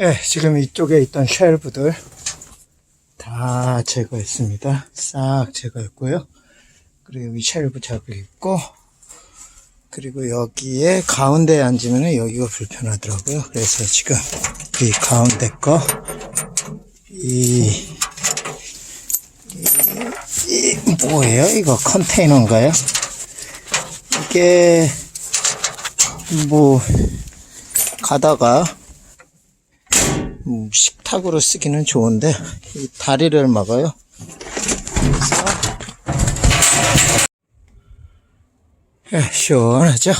예, 지금 이쪽에 있던 쉘브들 다 제거했습니다. 싹 제거했고요. 그리고 여기 쉘브 잡이 있고, 그리고 여기에 가운데에 앉으면 여기가 불편하더라고요. 그래서 지금 이 가운데 거, 이, 이, 이 뭐예요? 이거 컨테이너인가요? 이게, 뭐, 가다가, 음, 식탁으로 쓰기는 좋은데 이 다리를 막아요. 예, 시원하죠.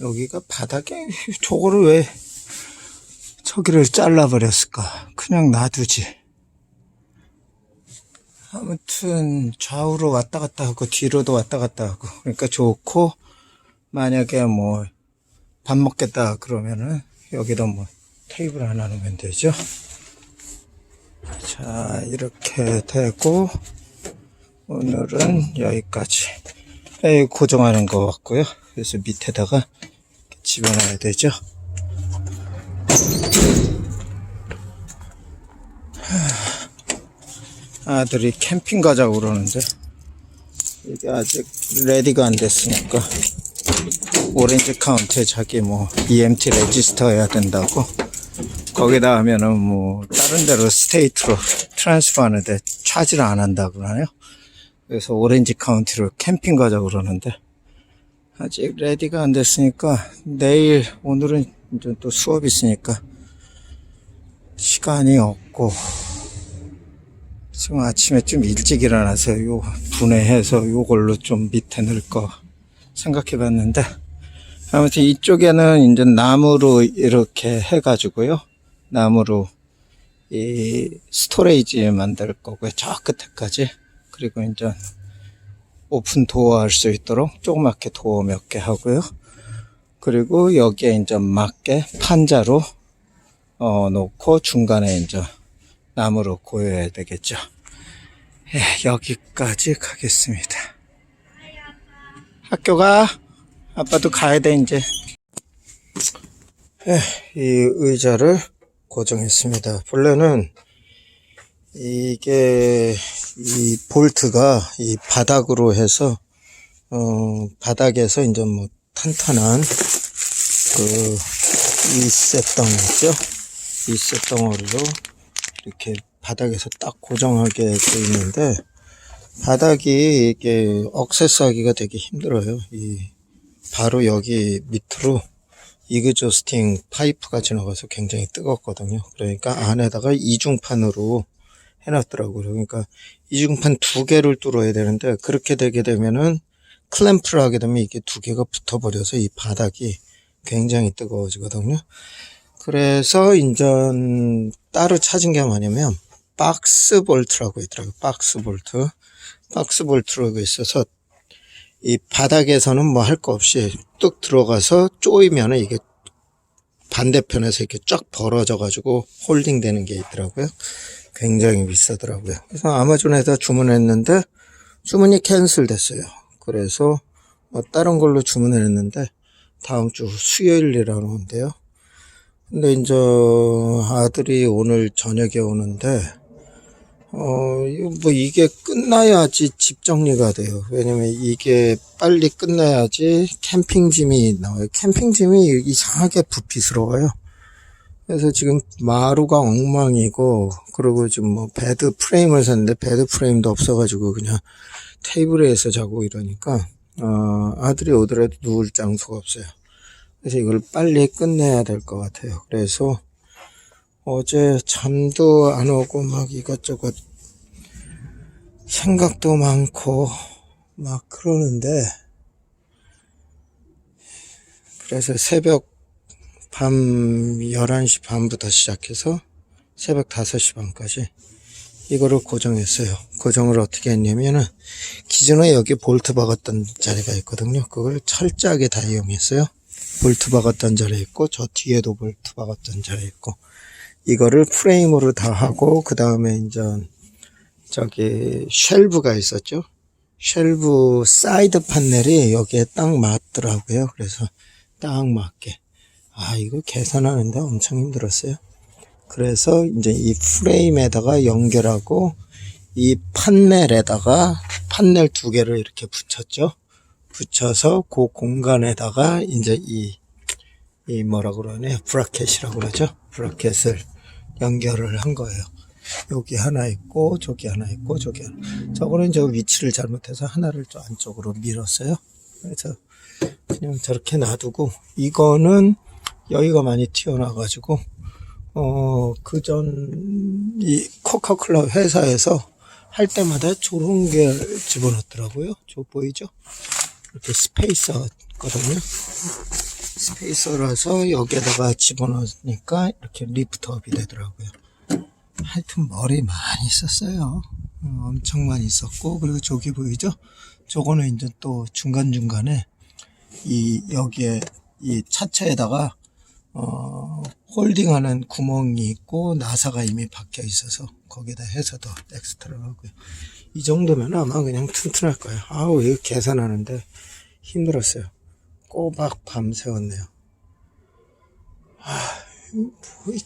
여기가 바닥에 저거를 왜 저기를 잘라버렸을까? 그냥 놔두지. 아무튼 좌우로 왔다 갔다 하고 뒤로도 왔다 갔다 하고 그러니까 좋고 만약에 뭐 밥 먹겠다 그러면은 여기다 뭐 테이블 하나 놓으면 되죠. 자, 이렇게 되고, 오늘은 여기까지. 에 고정하는 것 같고요. 그래서 밑에다가 집어넣어야 되죠. 하, 아들이 캠핑 가자고 그러는데, 이게 아직 레디가 안 됐으니까, 오렌지 카운트에 자기 뭐, EMT 레지스터 해야 된다고, 거기다 하면은 뭐 다른 데로 스테이트로 트랜스퍼 하는데 차지를 안 한다고 그러네요. 그래서 오렌지 카운티로 캠핑 가자고 그러는데 아직 레디가 안 됐으니까 내일 오늘은 이제 또 수업 있으니까 시간이 없고 지금 아침에 좀 일찍 일어나서 요 분해해서 요걸로 좀 밑에 넣을 거 생각해 봤는데 아무튼 이쪽에는 이제 나무로 이렇게 해가지고요. 나무로 이 스토레이지 만들 거고요. 저 끝에까지. 그리고 이제 오픈 도어 할 수 있도록 조그맣게 도어 몇 개 하고요. 그리고 여기에 이제 맞게 판자로 어, 놓고 중간에 이제 나무로 고여야 되겠죠. 예, 여기까지 가겠습니다. 학교 가 아빠도 가야 돼 이제. 예, 이 의자를 고정했습니다. 본래는 이게 이 볼트가 이 바닥으로 해서 어 바닥에서 이제 뭐 탄탄한 그 이셋덩 있죠? 이셋 덩어리로 이렇게 바닥에서 딱 고정하게 돼 있는데 바닥이 이게 억세스하기가 되게 힘들어요. 이 바로 여기 밑으로 이그조스팅 파이프가 지나가서 굉장히 뜨겁거든요. 그러니까 안에다가 이중판으로 해놨더라고요. 그러니까 이중판 두 개를 뚫어야 되는데 그렇게 되게 되면은 클램프를 하게 되면 이게 두 개가 붙어버려서 이 바닥이 굉장히 뜨거워지거든요. 그래서 인전 따로 찾은 게 뭐냐면 박스 볼트라고 있더라고요. 박스 볼트. 박스 볼트라고 있어서 이 바닥에서는 뭐 할 거 없이 뚝 들어가서 쪼이면은 이게 반대편에서 이렇게 쫙 벌어져 가지고 홀딩 되는 게 있더라고요. 굉장히 비싸더라고요. 그래서 아마존에다 주문했는데 주문이 캔슬 됐어요. 그래서 뭐 다른 걸로 주문을 했는데 다음 주 수요일이라는데요. 근데 이제 아들이 오늘 저녁에 오는데 어, 뭐 이게 끝나야지 집 정리가 돼요. 왜냐면 이게 빨리 끝나야지 캠핑짐이 나와요. 캠핑짐이 이상하게 부피스러워요. 그래서 지금 마루가 엉망이고, 그리고 지금 뭐 베드 프레임을 샀는데 베드 프레임도 없어가지고 그냥 테이블에서 자고 이러니까, 어, 아들이 오더라도 누울 장소가 없어요. 그래서 이걸 빨리 끝내야 될 것 같아요. 그래서 어제 잠도 안 오고 막 이것저것 생각도 많고 막 그러는데 그래서 새벽 밤 11시 반부터 시작해서 새벽 5시 반까지 이거를 고정했어요. 고정을 어떻게 했냐면은 기존에 여기 볼트 박았던 자리가 있거든요. 그걸 철저하게 다 이용했어요. 볼트 박았던 자리 있고 저 뒤에도 볼트 박았던 자리 있고 이거를 프레임으로 다 하고 그 다음에 이제 저기 쉘브가 있었죠. 쉘브 사이드 판넬이 여기에 딱 맞더라고요. 그래서 딱 맞게 아, 이거 계산하는데 엄청 힘들었어요. 그래서 이제 이 프레임에다가 연결하고 이 판넬에다가 판넬 두 개를 이렇게 붙였죠. 붙여서 그 공간에다가 이제 이, 이 뭐라 그러네. 브라켓이라고 그러죠. 브라켓을 연결을 한 거예요. 여기 하나 있고, 저기 하나 있고, 저기 하나. 저거는 저 위치를 잘못해서 하나를 좀 안쪽으로 밀었어요. 그래서 그냥 저렇게 놔두고, 이거는 여기가 많이 튀어나와가지고, 어, 그 전, 이 코카콜라 회사에서 할 때마다 저런 게 집어넣더라고요. 저 보이죠? 이렇게 스페이서 거든요. 스페이서라서 여기에다가 집어넣으니까 이렇게 리프트업이 되더라고요. 하여튼 머리 많이 썼어요. 어, 엄청 많이 썼고, 그리고 저기 보이죠? 저거는 이제 또 중간중간에 이, 여기에 이 차체에다가 어, 홀딩하는 구멍이 있고 나사가 이미 박혀 있어서 거기다 해서 더 엑스트라 하고요. 이 정도면 아마 그냥 튼튼할 거예요. 아우 이거 계산하는데 힘들었어요. 꼬박 밤새웠네요. 아, 뭐, 이-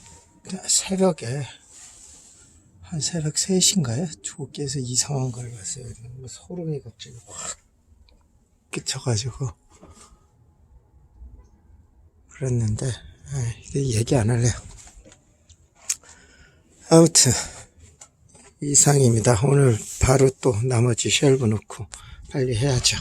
새벽에 한 새벽 3시인가요? 조끼에서 이상한 걸 봤어요. 뭐 소름이 갑자기 확 끼쳐가지고 그랬는데 아, 이게 얘기 안 할래요. 아무튼 이상입니다. 오늘 바로 또 나머지 쉘브 넣고 빨리 해야죠.